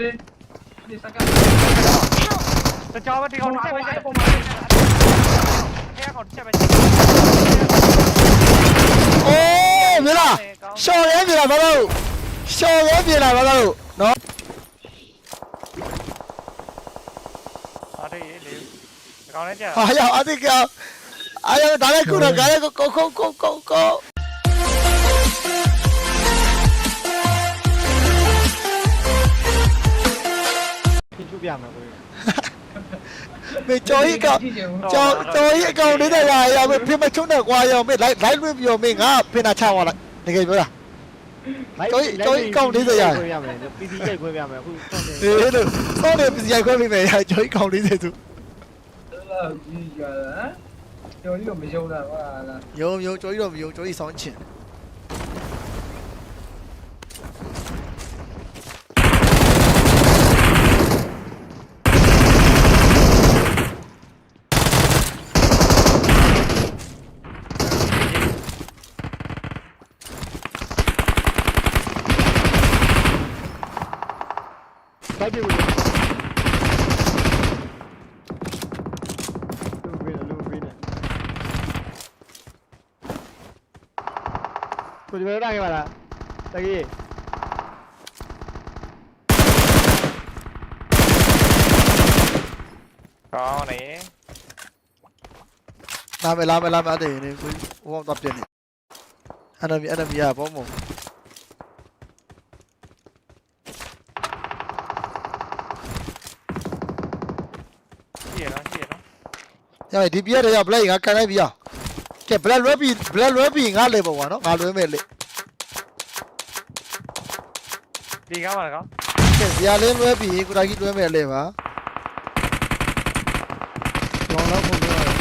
လေးဒီစကားတကြောပဲဒီကောင်တစ်ချက်ပဲချက်ပုံပဲမှန်ခဲကောင်တစ်ချက်ပဲโอ้မြေလားရှော်ရဲမြေလားဘာလို့ရှော်ရဲမြေလားဘာလို့နော်အားတေးလေဒီကောင်လည်းကြာဟာရောက်အတိကအားရဒါလည်းခုတော့ဒါလည်းကိုကိုကိုကိုကို ကိုဖြည့်ပြပြမယ်ကိုကြီးမေကျော်ကြီးကောင်ကျော်ကျော်ကြီးအကောင်လေးနဲ့ရရမေဖိမချုံနဲ့ကွာရောမေလိုက်လိုက်လွင့်ပြောမေငါဖိနာချသွားလိုက်တကယ်ပြောတာကျော်ကြီးကျော်ကြီးကောင်း40ရခွင့်ရမယ်ပီစီကြိတ်ခွ င့်ရမယ်အခုဆောင်းနေအေးလို့စောနေပစီရိုက်ခွဲမိမယ်ရကျော်ကြီးကောင်လေးစေသူကြီးကြလားကျော်ကြီးတော့မယုံတာဟာလားယုံယုံကျော်ကြီးတော့မယုံကျော်ကြီးဆောင်းချင်တိုက်ပြလို့လူပေးတယ်လူပေးတယ်ကိုဒီဘက်လာခဲ့ပါလားတကြီးကောင်းနေလာမယ် ရမယ်ဒီပြရတဲ့ရဘလက်ငါကန်လိုက်ပြီရကဲဘလက်လွဲပြီဘလက်လွဲပြီငါလေပေါ့ကွာနော်ငါလွဲမဲ့လေဒီကောင်ပါကောင်ကဲဇာလင်းလွဲပြီကိုတာကြီးလွဲမဲ့လေပါကျောင်းတော့ပုံပြရတယ်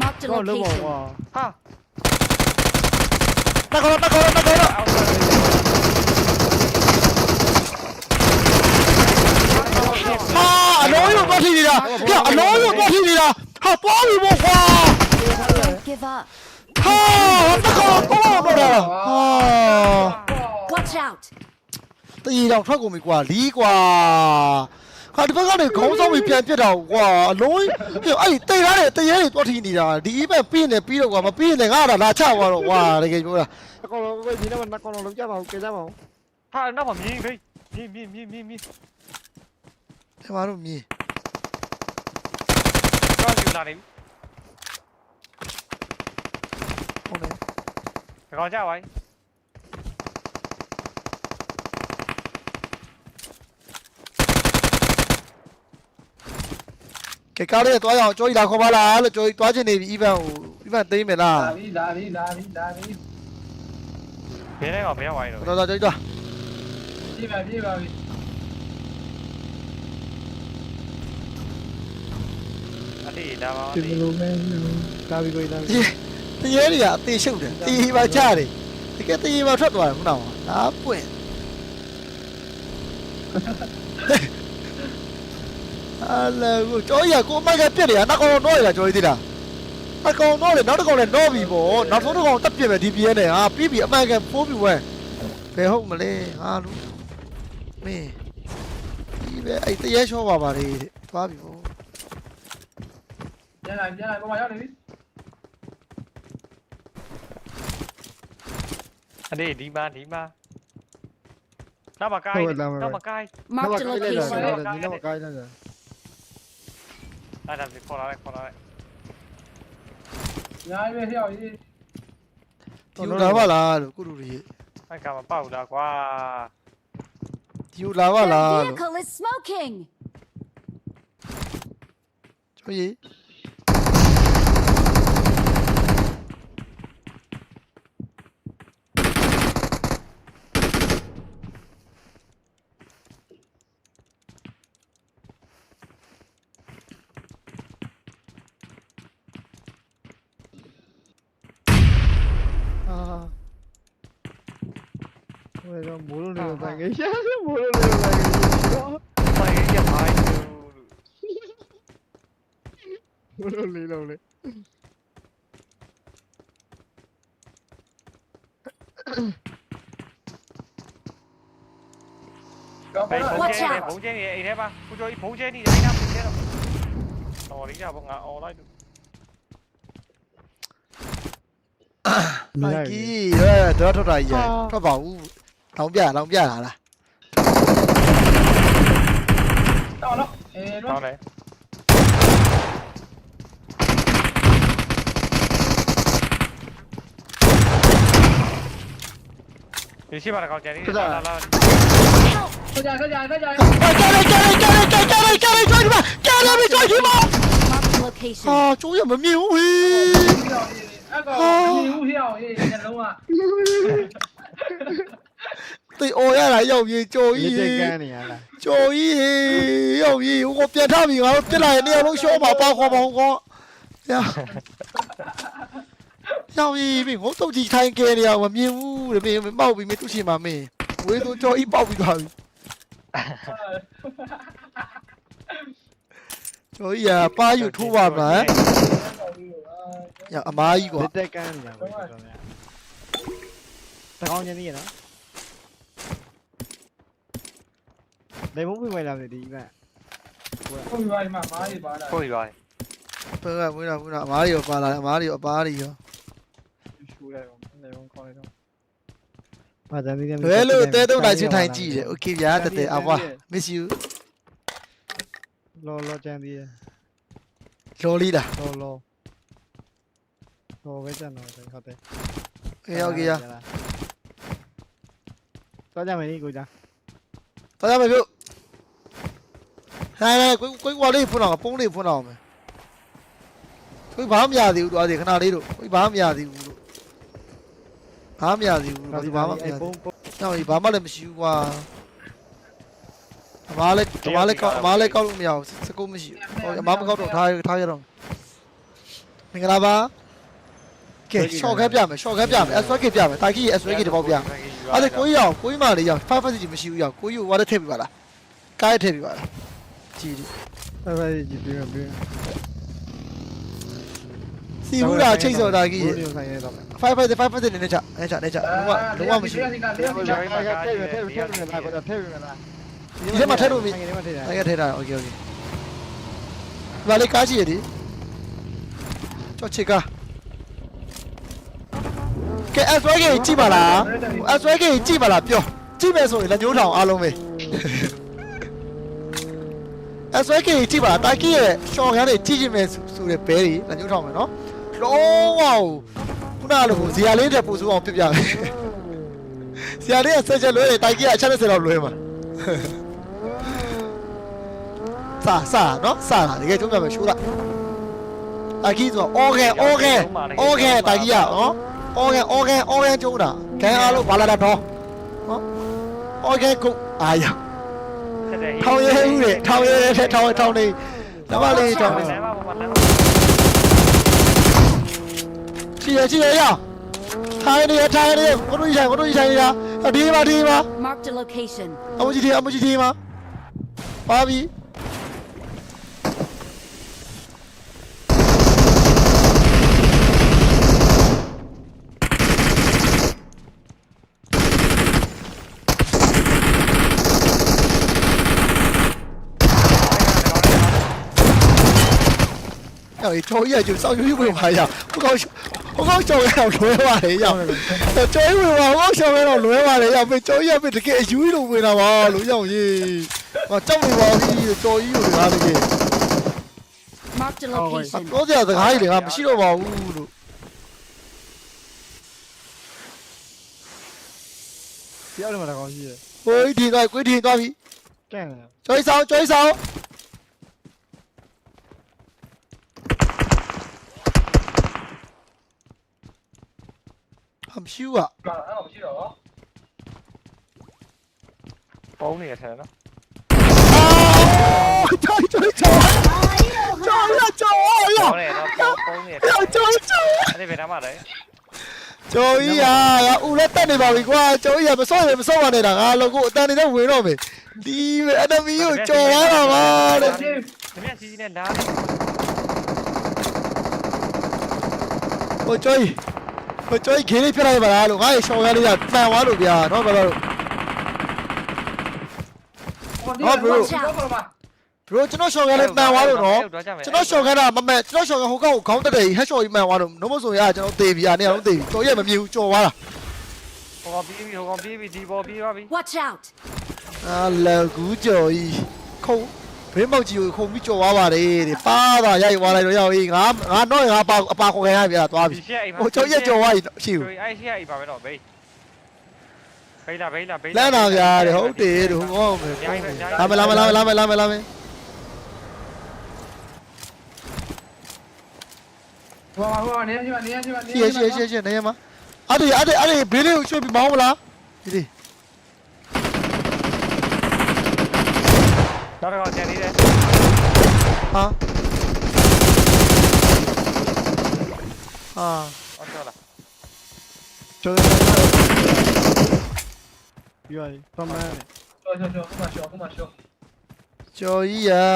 Marked a တော့လုံးပါ location. ကွာဟာ တက်ကောတက်ကောတက်ကောအောက်ပါလေဟာအလုံးရုံတော့ထိနေတာပြအလုံးရုံတော့ထိနေတာဟာပွားပြီပေါ့ကွာ Don't give up. ဟာတက်ကောတော့တော့တာဟာ Watch out. တည်တော်ထွက်ကုန်ပြီကွာလီးကွာ ဟာဒီဘက်ကနေခေါင်းဆောင်ပြီးပြန်ပြစ်တာကွာအလုံးအဲ့တိတ်ရတဲ့တရေတွေတော့ထိနေတာဒီဘက်ပြီးနေပြီးတော့ကွာမပြီးရင်ငါတော့လာချသွားတော့ကွာတကယ်ပြောတာအကောင်လုံးကိုဒီနေ့မကောင်လုံးလုံးကြပါဦးကြကြပါဦးဟာနောက်မှာမြင်းခေးမြင်းမြင်းမြင်းမြင်းမြင်းဒီမှာတော့မြည်ကောင်းယူလာနေပြီဟုတ်တယ်ဒီကောင်ကြာပါပြီ ကဲကားလေးသွားရအောင်ကြောကြီးလာခေါ်ပါလားလို့ကြောကြီးသွားချင်နေပြီ event ကို event သိမ်းမယ်လားလာပြီလာပြီလာပြီလာပြီဘယ်နဲ့ကောင်ဘယ်ရောက်သွားပြီတော့တော်တော်ကြောကြီးသွားပြေးပါပြေးပါပြီအတေးဒါပါဒီလိုပဲကာဘီကိုတာဒီတရေတွေကအသေးရှုပ်တယ်တေးပါကြတယ်တကယ်တေးပါထွက်သွားတယ်ခုနကဒါပွင့် အလဲကိုကြောကြီးကကိုမိုက်ကပြက်တယ်နောက်ကောင်တော့ရတာကြောကြီးသေးလားအကောင်တော့လေနောက်တစ်ကောင်လည်းတော့ပြီပေါ့နောက်ဆုံးတစ်ကောင်တက်ပြက်မယ်ဒီပြဲနဲ့ဟာပြီးပြီအမှန်ကန်ပိုးပြီဝဲဘယ်ဟုတ်မလဲဟာလူမင်းဒီပဲအဲ့တရေချောပါပါလေသွားပြီပေါ့ပြန်လာပြန်လာပုံမှန်ရောက်နေပြီအတေး ဒီမှာဒီမှာနောက်မှာကိုင်းနောက်မှာကိုင်း Marked a လိုက်လိုက် location. တာဒီနေ့မကိုင်းလိုက်တာအဲ့ဒါခေါ်လာလိုက်ခေါ်လာလိုက်ညာရွေးဟျောက်ရေးဒီလိုလာပါလားလို့ကုလူကြီးအဲ့ကောင်မပေါက်လားကွာဒီလိုလာပါလား Their လို့ vehicle is smoking. ကျွေးအာ ဝယ်တော့မိုးလုံးလေးကိုတိုင်းခဲ့ရှာမိုးလုံးလေးကိုတိုင်းခဲ့ရှာဆိုင်ရပါ့လို့မိုးလို့လေးလုံးလေးတော့ဘယ်ဘုံ Watch ကျဲနေ out ဘုံကျဲနေအိမ်ထဲမှာကိုကျော်ကြီးဘုံကျဲနေတယ်အိမ်ထဲမှာကျဲတော့တော်လေးကြဘောငါအော်လိုက်လို့မိုက်ကီရဲတော့ထွက်တာကြီးရထွက်ပါဦး Nóng giả, nóng giả là. To lắm. Ê luôn. To đấy. Diceva la cosa, diceva la la. Cos'è, cos'è, cos'è? Cale, cale, cale, cale, cale, cale, cale, ma cale mi coi di ma. À, chú hiểu mà miêu ui. À, miêu hiểu, nhận đúng à. သိအော်ရတာရောက်ကြီးကြော်ကြီးလက်တက်ကန်းနေရလားကြော်ကြီးရောက်ကြီးဟိုကပြန်ထပြီငါတို့တက်လာရင်နေရာလုံးရှော့ပါပါခေါ်ပါဦးကောညာရောက်ကြီးမင်းဟိုတုတ်ကြီးထိုင်ကဲနေရမမြင်ဘူးတပင်မောက်ပြီးမင်းသူ့ရှင်မှာမင်းဝေးသူကြော်ကြီးပေါက်ပြီးသွားပြီကျော်ကြီးอ่ะป้าอยู่ထိုးပါမလားညအမားကြီးကွာလက်တက်ကန်းနေရပါဘူးတော်တော်များတကောင်ချင်းကြီးရနော် လေမုန်းပြဝင်လာတယ်ဒီက ကိုယ်ပါဒီမှာမားကြီးပါလာ ကိုရီပါ ဘယ်ကမွေးတာမွေးတာအမားတွေရောပါလာတယ်အမားတွေရောအပါးတွေရော ရှူလိုက်တော့လေမုန်းခေါ်လိုက်တော့ဘာတန်ဒီက လွယ်လို့တဲတုံးတိုင်းချင်းထိုင်ကြည့်တယ်โอเคဗျာတတဲအဘွား miss you လောလောချန်ဒီ လော်လီလား လောလောလောပဲကျန်တော့ဟုတ်တယ် အေးဟုတ်ကဲ့ရ တော့ကြမယ်ဒီကိုကြ တော်ရမယ်ပြုတ် ဟဲ့ဟဲ့ကိုကိုကွာလေးဖွင့်အောင်ပုံးလေးဖွင့်အောင်မယ်ကိုဘာမှမရသေးဘူးတော့ဒီခဏလေးတို့ကိုဘာမှမရသေးဘူးတို့ဘာမှမရသေးဘူးဒီဘာမှမရသေးပုံဘူးပုံတော့ဒီဘာမှလည်းမရှိဘူးကွာအမားလည်းအမားလည်းကောက်အမားလည်းကောက်လို့မရဘူးစကုတ်မရှိဘူးဟိုအမားမကောက်တော့ထားထားရတော့မင်္ဂလာပါကဲရှော့ခဲပြမယ်ရှော့ခဲပြမယ် SWK ပြမယ်တာကြီး SWK တပေါက်ပြမယ်အဲ့ဒါကိုကြီးအောင်ကိုကြီးမလေးရောက်5 5စီမရှိဘူးရောက်ကိုကြီးကိုဝါလက်ထည့်ပြပါလားကားရထည့်ပြပါလား ကြည့်ဒီ အဲ့ဒါကြီးပြီးပြီး စီဘူးတာချိတ်စော်တာကြီး ဘုရားဆိုင်ရတော့ 5 5 5 5နေနေချနေချနေချလုံးဝလုံးဝမရှိဘူး ဒီကလေးက ထည့်ထည့်ထည့်ထည့်ထည့်ထည့်လာတော့ထည့်ရလား ဒီထဲမှာထည့်လို့မ ဆိုင်ထဲမှာထည့်ရ အဲ့ကထည့်တာโอเคโอเคဒီပါလေကားကြည့်ရဒီချောချေကာကဲ SWK ကြည့်ပါလား SWK ကြည့်ပါလားပြောကြည့်မယ်ဆိုရင်လက်ညှိုးထောင်အားလုံးပဲ SWK ကြည့်ပါလားတာကီရဲ့ရှော့ခန်းတွေကြည့်ကြည့်မယ်ဆိုတဲ့ဘဲတွေလက်ညှိုးထောင်မယ်နော်လုံးဝခုနကလိုဇီယာလေးတက်ပူဆိုအောင်ပြပြမယ်ဇီယာလေးကဆက်ချက်လွဲတယ်တာကီကအချက်နဲ့ဆက်တော့လွဲမှာစာစာနော်စာလာတကယ်ကျုံးပြမယ်ရှိုးတာတာကီဆိုတော့ okay okay okay တာကီကနော် organ organ organ ကျုံးတာခဲအားလို့ဘာလာတာတော့နော် organ ကုတ်အာရ ထောင်ရဲဦးတယ်ထောင်ရဲတဲ့ထောင်ထောင်နေတမလေးထောင်နေချီရချီရရထိုင်နေထိုင်နေကိုတို့ထိုင်ကိုတို့ထိုင်နေတာဒီမှာဒီမှာ Marked a location. အမကြီးဒီအမကြီးဒီမှာပါပြီ 哎，终于就上去会玩呀！我搞笑，我搞笑呀，轮完了呀！我终于玩，我搞笑呀，轮完了呀！被终于被这个鱼都回来哇，龙小鱼，哇，这么玩的，终于又回来了。Mark the location. တော့ကြာစကားကြီးတွေကမရှိတော့ပါဘူးလို့။တယောက်တည်းမှာတကောင်ရှိတယ်။ဟိုဒီကကွေးထင်းသွားပြီ။ကဲ။ကျွေးဆောင်ကျွေးဆောင် မရှိဘူးอ่ะအဲ့ဒါမရှိတော့ပုံနေရထဲနော်ကြောက်ကြောက်ကြောက်ကြောက်ရကြောက်ရပုံနေတော့ပုံနေကြောက်ကြောက်ကြောက်အဲ့ဒီဘယ်နှမလဲကျော်ကြီးอ่ะငါဦးလည်းတက်နေပါပြီကွာကျော်ကြီးอ่ะမစော့ရမစော့ပါနဲ့တာငါလောကိုအတန်နေတော့ဝင်တော့မယ်ဒီအနမီကိုကျော်သွားတာပါတဲ့ခင်ဗျစီစီနဲ့နားဟိုကျော်ကြီး ဟိုကျော်ကြီးခေးလေးပြလိုက်ပါလားလို့ငါ့ရေရှောင်းရလေးကမှန်သွားလို့ဗျာတော့ဘာလို့ဟုတ်ပြီဟုတ်ပါဘရိုကျွန်တော်ရှောင်းရလေးမှန်သွားလို့နော်ကျွန်တော်ရှောင်းရတာမမှန်ကျွန်တော်ရှောင်းရဟိုကောင်ကိုခေါင်းတက်တယ်ဟက်ရှော်ကြီးမှန်သွားလို့နှုတ်မဆိုရကျွန်တော်သေပြီအားနေအောင်သေပြီကျော်ရဲ့မမြင်ဘူးကျော်သွားတာဟိုကောင်ပြီးပြီဟိုကောင်ပြီးပြီဒီပေါ်ပြီးသွားပြီ Watch out! အာလေကူကျော်ကြီးခုံ ဘေးမောက်ကြီးကိုခုံပြီးကျော်သွားပါတယ်တဲ့ပါတာရိုက်သွားလိုက်တော့ရောက်ကြီးငါငါတော့ငါပါအပါခေါ်ခိုင်းရပြီလားသွားပြီဒီရှက်အိမ်ဟိုကျော်ရဲ့ကျော်သွားပြီရှိဘူးအဲ့ရှက်အိမ်ပါပဲတော့ဘေးဘေးလာဘေးလာဘေးလမ်းနာဗျာတဲ့ဟုတ်တယ်တဲ့ဟိုကောမယ်လာမယ်လာမယ်လာမယ်လာမယ်လာမယ်လာမယ်ဟိုဟိုနေနေနေနေနေရှေ့ရှေ့ရှေ့ရှေ့နေရမအဲ့ဒီအဲ့ဒီအဲ့ဒီဘေးလေးကိုရွှေ့ပြီးမောင်းမလားဒီ ဒီတော့တော့ကျန်နေတယ်ဟာဟာဟုတ်တော့လားကျော်ပြီးပါပြီတော့မှန်းကျော်ကျော်ကျော်ခုမှရှောခုမှရှောကျော်ကြီးယာ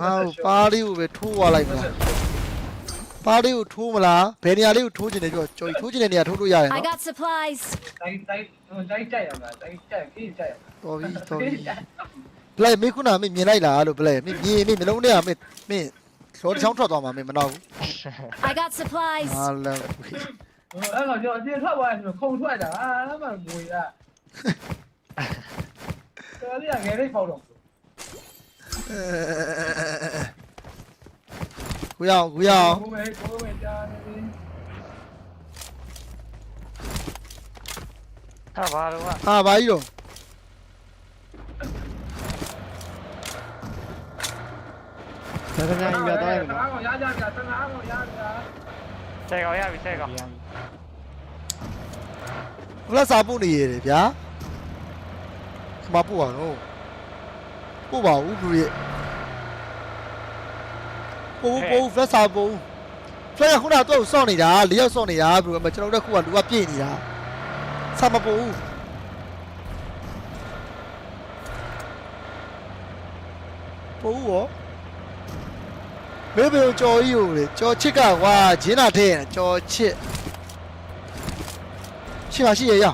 ငါ့ကိုပါးလေးကိုပဲထိုးသွားလိုက်မလားပါးလေးကိုထိုးမလားဘယ်နေရာလေးကိုထိုးချင်တယ်ပြောကျော်ကြီးထိုးချင်တဲ့နေရာထိုးလို့ရတယ် I နော် got supplies. တိုင်းတိုင်းတိုင်းကြိုက်ရမှာတိုင်းကြိုက်ကြီးကြိုက်ရတော်ပြီတော်ပြီ ပလေမေခုနကမင်းမြင်လိုက်လားလို့ပလေမင်းမြင်မင်းမလုံးနဲ့ကမင်းမင်းလောတစ်ချောင်းထွက်သွားမှာမင်းမနောက်ဘူး I got supplies. ဟာလာ我那个叫这他玩什么空出来的啊？那么贵的，这里也给你包容。ကိုရအောင်ကိုရအောင်我们我们家那边，他ဘာလို့อ่ะဟာဘာကြီးတော့ ဒါတကယ်ကြီးရတော့ရတကားကိုရကြကြတကားကိုရကြဆဲကောင်ရပြီဆဲကောင်ဘလက်စာပို့နေရတယ်ဗျာမပို့ပါတော့ပို့ပါဦးလူရဲ့ပို့ပို့ဘလက်စာပို့ဖလက်ခုနကတော့စောင့်နေတာလေးယောက်စောင့်နေတာဘယ်လိုမှကျွန်တော်တို့ခုကလူကပြည့်နေတာစာမပို့ဘူးပို့ဦးရော မေဘေကိုကြော်ကြီးကိုလေကြော်ချစ်ကကွာဂျင်းနာထဲရကြော်ချစ်ရှိပါရှိရရ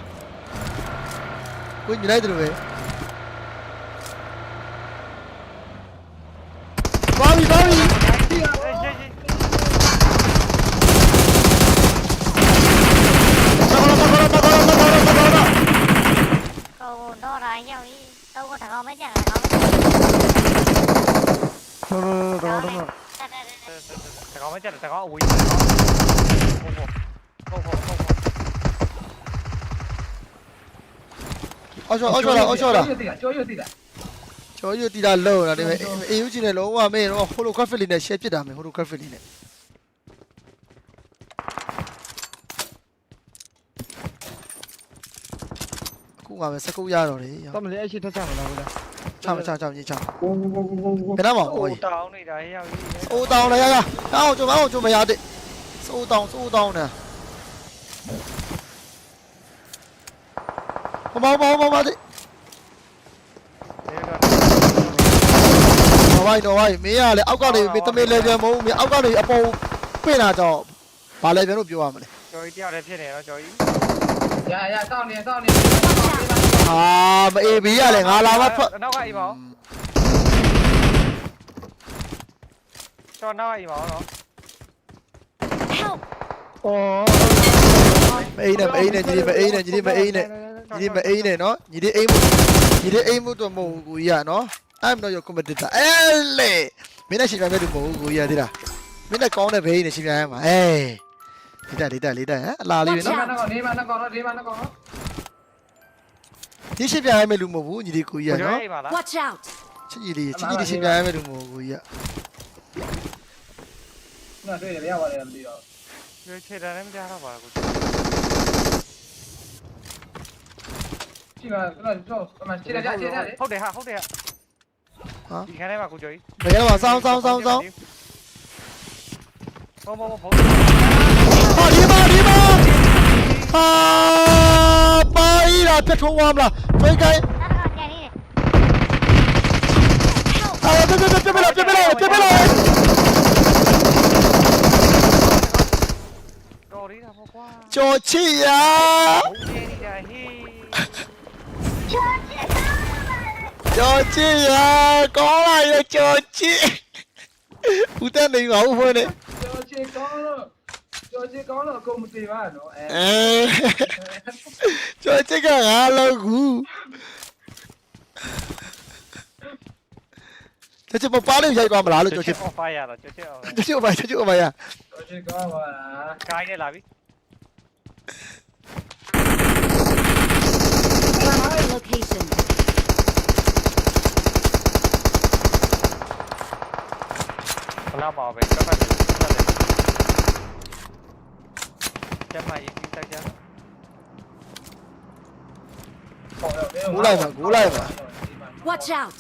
ကိုညီလိုက်တယ်လို့ပဲပါပြီပါပြီ အေးရှေ့ရှေ့ cầu đo lại nhau đi đâu có thằng con mấy chẳng là con တော့တော့တော့ တကောင်မကြက်တကောင်အဝေးဟုတ်ဟုတ်ဟုတ်ဟုတ်အော်ချောအော်ချောလာအော်ချောလာကျော်ရွတ်တိတာကျော်ရတီတာလုံးလာတယ်ပဲအေယူဂျီနဲ့လုံးဝမင်းတော့ဟိုလိုဂရပ်ဖစ်လေးနဲ့ share ဖြစ်တာမယ်ဟိုလိုဂရပ်ဖစ်လေးနဲ့အခုငါပဲစကုတ်ရတော့တယ်တော့မလေးအရှိထက်ချမလားဘူးလား ချမချချမကြီးချဘယ်တော့မှဟိုဟိုကြီးတောင်းနေတာဟေးရောက်ကြီးစိုးတောင်းလေရရအောင်ကျွန်မအောင်ကျွန်မရတဲ့စိုးတောင်းစိုးတောင်းနေဘာဘာဘာဘာဘာတဲ့ဘာဘာတော့ဘာမင်းရလေအောက်ကနေမင်းတမေလေပြန်မဟုတ်မင်းအောက်ကနေအပေါ်ပြင်လာတော့ဘာလေပြန်လို့ပြောရမလဲကျော်ကြီးတယောက်လည်းဖြစ်နေတော့ကျော်ကြီးရရစောင်းနေစောင်းနေအာ မအေးဘီရလေငါလာမထွက်နောက်ကအိမ်ပါကျော်နောက်အိမ်ပါတော့ Help! အော်မအေးနဲ့မအေးနဲ့ညီလေးမအေးနဲ့ညီလေးမအေးနဲ့ညီလေးမအေးနဲ့နော်ညီလေးအိမ်မှုညီလေးအိမ်မှုတော့မဟုတ်ဘူးကိုကြီးရနော် I'm not your competitor အဲလေမင်းနဲ့ရှင်ပြမဲ့သူမဟုတ်ဘူးကိုကြီးရသေးလားမင်းနဲ့ကောင်းတဲ့ဘေးနဲ့ရှင်ပြရမှာအေးလေးတက်လေးတက်လေးတက်ဟမ်အလားလေးပဲနေနော်မနော်နေမနော်ကောနော်နေမနော်ကောနော်ဒီရှင်ပြရမဲ့လူမဟုတ်ဘူးညီလေးကိုကြီးရကျော်နော်အိမ်ပါလား Watch out! ချစ်ကြီးလေးချစ်ကြီးလေးရှင်ပြရမဲ့လူမဟုတ် Deixa eu ver a arma do Mobu, Niriku, ia não? Watch out! Chiri, chiri, deixa eu ver a arma do Mobu, ia. Não, tu ia ver a arma do Mobu. Eu ia tirar a arma de arma. Tira, tira, tira, tira. Hold it, hold it. Hả? Đi khá đấy mà cô chơi. Để em vào sao sao sao sao. Bom bom bom. Đi ba đi ba. À, bay là chết xuống warm là. Venga, eh. A ver, ché, ché, chépelo, chépelo, chépelo, eh. Chochilla. Chochilla, có này là chochilla. Puta này ngầu hơn đấy. Chochilla có rồi. ကျော်ချစ်ကောင်းတော့အကုန်မတင်ပါနော်အဲအဲကျော်ချစ်ကငါလောက်ကူကျော်ချစ်ပပလေးရိုက်သွားမလားလို့ကျော်ချစ် off fire ရတော့ကျွတ်ကျွတ် off ကျော်ချစ်ဘာကျော်ချစ်ဘာရကျော်ချစ်ကောင်းပါလားခိုင်းနေလာပြီ Mark the location. ခဏပါပဲကပတ်တယ် ကျမရေးပြီးတိုက်ကြ Watch out!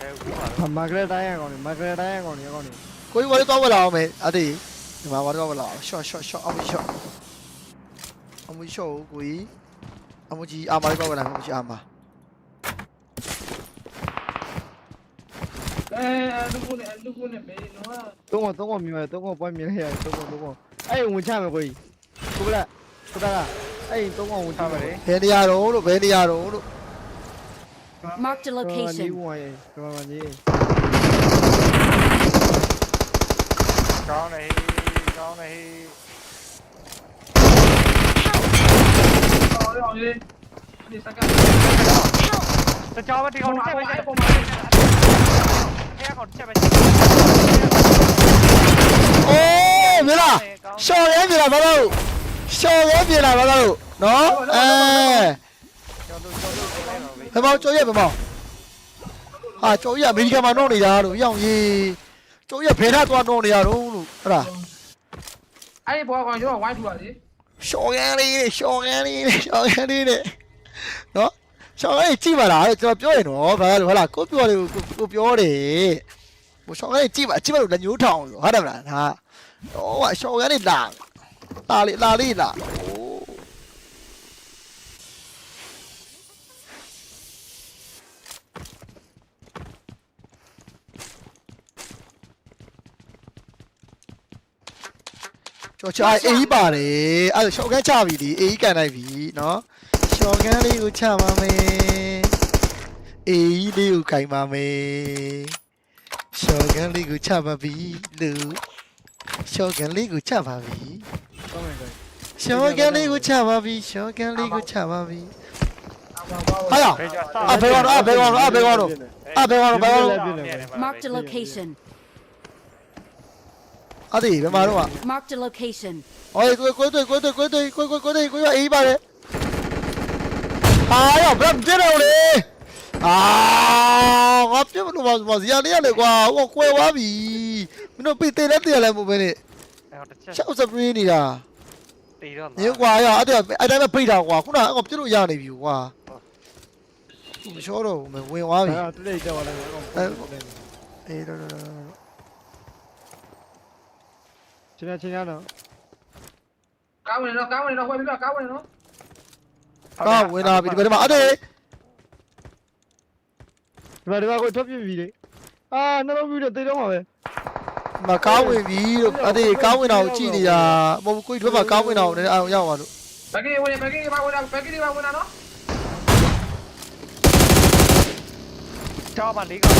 ဘယ်ဦးမှာလဲဟာမာဂရက်တိုင်းရကောင်နေမာဂရက်တိုင်းရကောင်နေကောင်နေကိုကြီးဝါလေးတော့ဝလာအောင်မယ်အတေးဒီမှာဝါတော့ဝလာအောင် short short short အမှု short အမှု short ကိုကြီးအမှုကြီးအာမလေးတော့ဝလာအမှုကြီးအာမအဲလူကုနဲ့လူကုနဲ့ဘေးနော် သုံးကသုံးကမြင်မယ်သုံးကပွိုင်းမြင်ရသုံးကသုံးက 에이 웅차면 거의 그보다 그다가 에이 똥어 웅차면이 베니아로 베니아로 Marked a location. 그만이 그만이 con này con này. Tôi cho bắt đi con chạy bay chạy Thế còn chạy bay chạy Ô တီကောင်တစ်ချက်ပဲချက်ပုံမှာအဲ့ကောင်တစ်ချက်ပဲအိုးမလားရှော်ရဲပြေလာဘာလို့ရှော်ရဲပြေလာဘာလို့နော်အဲကျော်လို့ကျော်လို့ပြန်တော့ပြီဘယ်မောင်ကြော်ရဲဘယ်မောင်ဟာကြော်ရဲအမေရိကန်မှာနှောင်းနေတာလို့ရောင်ကြီးကြော်ရဲဘယ်ထားသွားနှောင်းနေရတော့လို့အဲ့ဒါအဲ့ဒီဘောကောင်ကျွန်တော်ဝိုင်းထူပါလေရှော်ရဲလေးရှော်ရဲလေးရှော်ရဲလေးတဲ့နော်ရှော်ရဲကြည့်ပါလားကျွန်တော်ပြောရင်တော့ဘာလို့ဟဲ့လားကိုပြောတယ်ကိုပြောတယ်ဘိုရှော်ရဲကြည့်ပါကြည့်ပါလို့လက်ညှိုးထောင်လို့ဟုတ်တယ်မလားဟာ 어, 쇼가리다. 딸이 라리다. 오. 저, 저, 아, 에이 바래. 아, 쇼가 잡이디. 에이 가나비. 너. 쇼가 리우 참아메. 에이 리우 가이마메. ရှော်ကန်လေးကိုချပါပြီလူ ရှော့ကန်လေးကိုချပါပြီကောင်းတယ်ကောင်းရှော့ကန်လေးကိုချပါပြီရှော့ကန်လေးကိုချပါပြီဟာလားအဘေဝါတော့အဘေဝါတော့အဘေဝါတော့အဘေဝါတော့ဘာလို့ Marked a location. အသေးဘယ်မှာတော့ Marked a location. ဟိုကိုကိုတွေ့ကိုတွေ့ကိုတွေ့ကိုကိုကိုတွေ့ကိုရအေးပါလေဟာရောဘယ်ပြတယ်လေ အာငါပြည့်မလို့ပါဇာလေးရလေကွာဟိုကွယ်သွားပြီမင်းတို့ပိသေးလက်တရလဲမို့ပဲနဲ့အဲ့တစ်ချက်ရှောက်စပရီးနေတာတီတော့ညကွာရအဲ့ဒါအဲ့ဒါပဲပိတ်တာကွာခုနကအကောင်ပြည့်လို့ရနေပြီကွာမလျှောတော့ဘူးမဝင်သွားပြီအဲ့တူလေးကြောက်လာတယ်ကောင်အေးတော့တော့ချင်းချင်းရတော့ကားဝင်တော့ကားဝင်တော့ဟိုပြပြကားဝင်တော့ကောင်းဝင်လာပြီဒီဘက်မှာအဲ့ဒါ ဒီမှာဒီမှာကိုထွက်ပြပြီလေအာနှလုံးပြည့်တော့တေးတော့မှာပဲမကားဝင်ပြီလို့အဲ့ဒါကားဝင်တာကိုကြည့်နေတာမဟုတ်ကိုကြီးထွက်မှာကားဝင်တာကိုလည်းအောင်ရောက်ပါလို့ဘက်ကလေးဝင်ဘက်ကလေးပါဝင်တာဘက်ကလေးပါဝင်တာနော်ကြောက်ပါလေးကောင်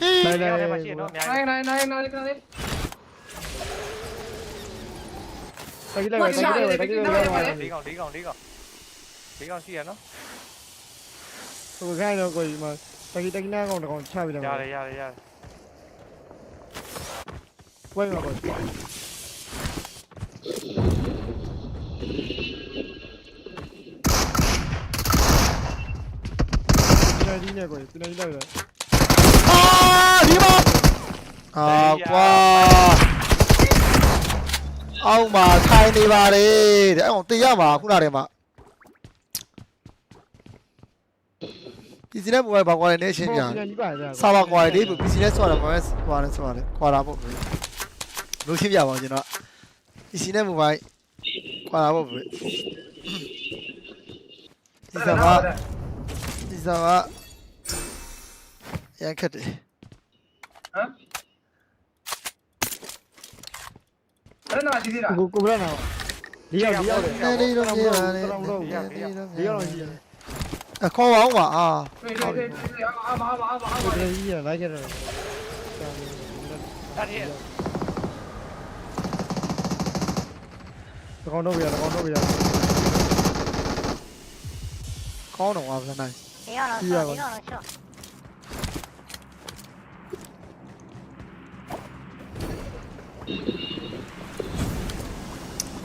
ဟေးနိုင်နိုအဲ့င်ဒါမှရှိတော့အများနိုင်ကြီးနိုင်နိုင်နိုင်ကလေးတကြီးလိုက်တကြီးလိုက်တကြီးလိုက်လေးကောင်လေးကောင်လေးကောင်လေးကောင်ရှိရနော် このガイの子今滝滝な子の子チャビだやれやれやれ声がこっちいないこれ、いないいないいない。ああ、リボ。à qua ông mà thay đi vào đi để ông tí mà cũng là để mà PC နဲ့ mobile ဘာ quality နဲ့ရှင်းပြတယ်။ server quality လေး PC နဲ့ဆိုတာ mobile ဆိုတာနဲ့ဆိုတာလေ quality ပေါ့။လို့ရှင်းပြပါအောင်ကျွန်တော် PC နဲ့ mobile quality ပေါ့။ server server ရန်ခက်တယ်။ဟမ်အဲ့နာဒီလားကိုကိုဘရနာဒီရောက်ဒီရောက်တယ်။အဲ့ဒီတော့ပြန်ရတယ်။ဒီရောက်တော့ပြန်ရတယ်။ အခေါ်ပါအောင်ပါအာ 对对对对，啊嘛嘛嘛 ကို 嘛 တ。ည်းကြီးရလိုက်ကြတယ် ဒါတည်း တကောင်တော့ပြရတကောင်တော့ပြရ ကောင်းတော့ပါဗျာနိုင် ဒီကောင်တော့ရှော့ဒီကောင်တော့ရှော့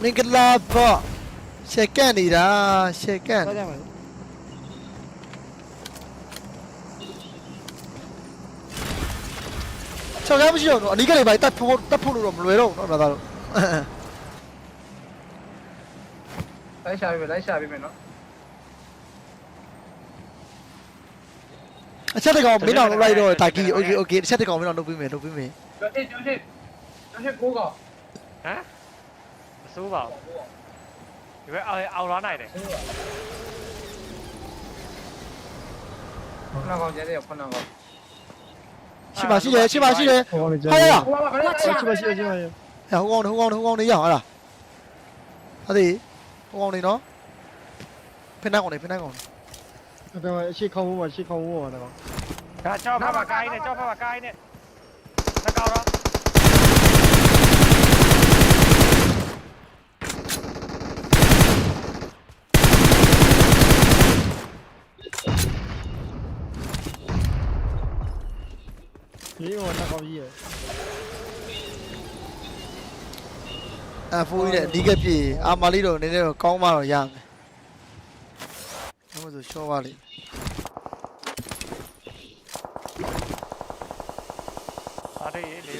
မင်္ဂလာပါရှက်ကန့်နေတာရှက်ကန့် ဆက်ကြမယ် ရှောက်ရမရှိတော့ဘူးအနီးကလေးပိုင်းတတ်ဖို့တတ်ဖို့လို့တော့မလွယ်တော့ဘူးเนาะဒါသာတော့လိုက်ရှာပြီလိုက်ရှာပြီမယ်နော်အချက်တကောင်မင်းအောင်လုပ်လိုက်တော့တာကီโอเคโอเคအချက်တကောင်မင်းအောင်လုပ်ပြီးမယ်လုပ်ပြီးမယ်ကျွတ်တစ်ကျွတ်တစ်ကျွတ်တစ်ကိုကောင်ဟမ်မစိုးပါဘူးဒီဘက်အောင်အောင်လာနိုင်တယ်ခုနကောင်ကျတဲ့ခုနကောင် ရှိပါရှိတယ်ရှိပါရှိတယ်ဟာရရဟိုပါပါခင်ဗျာရှိပါရှိပါရှိပါဟိုကောင်ဟိုကောင်ဟိုကောင်နေရအောင်ဟာလားအဲ့ဒီဟိုကောင်နေနော်ဖိနှက်ကောင်နေဖိနှက်ကောင်နေတော်အရှိခေါင်းဖို့ပါရှိခေါင်းဖို့ပါတော့ဒါကြောက်ဖတ်ပါကိုင်းနဲ့ကြောက်ဖတ်ပါကိုင်းနဲ့နှကောက်တော့ ရေးဟောနှကောင်ကြီးရယ် F4 နဲ့အဓိကပြည့်အာမာလေးတော့နည်းနည်းတော့ကောင်းမှတော့ရမယ်။ဘာလို့ဆိုရှော့ပါလိမ့်အားတွေလေဒီ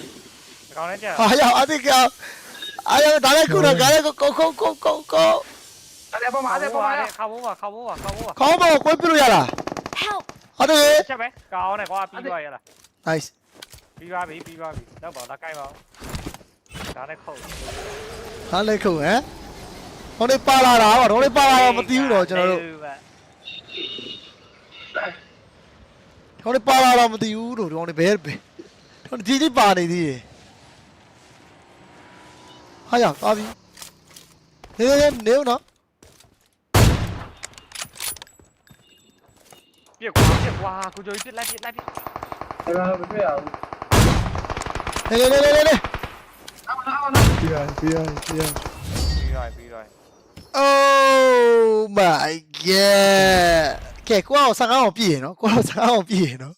ကောင်လေးကြာ။ဟာရအတိကအာရဒါလည်းခုနကလည်းကိုကိုကိုကိုကိုအားတွေပေါ်မှာအားတွေပေါ်မှာခါဘိုးပါခါဘိုးပါခါဘိုးပါခေါင်းပေါ်ကိုပြလို့ရလား Help ။ဟုတ်တယ် ချက်ပဲကောင်းတယ်ကွာပြီးသွားရလား nice ပြီးသွားပြီပြီးသွားပြီတော့ပါလာကိုင်းပါဒါနဲ့ခုတ်ဟာလေခုဟမ်ဟိုနေပါလာတာပါတော့လေပါလာတော့မသိဘူးတော့ကျွန်တော်တို့ဟိုနေပါလာတော့မသိဘူးတို့တော့နေဘယ်ဘယ်ဟိုဒီဒီပါနေသေးတယ်ဟာရသွားပြီနေနေနေဦးနော်ပြက်ကွာပြက်ကွာကိုကြိုပြက်လိုက်ပြက်လိုက် လေလေလေလေလေเอาละเอาละပြရပြရပြရ ပြီးတော့ပြီးတော့ Oh my god ကဲကိုအောင်စကားအောင်ပြည့်ရနော်ကိုအောင်စကားအောင်ပြည့်ရနော်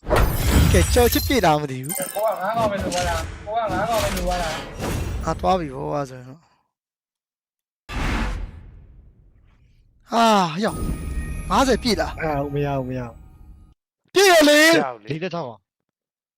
ကဲကြော်ချစ်ပြည့်တာမသိဘူးကိုကငါးကောင်ပဲလိုပါလားကိုကငါးကောင်ပဲလိုပါလားအာတွားပြီဟောပါဆိုရင်တော့ဟာရောက်50ပြည့်လားအဲ့ဒါမရဘူးမရဘူးပြည့်ရလေ ကြောက်လေ ဒီတစ်ထောင်ပါ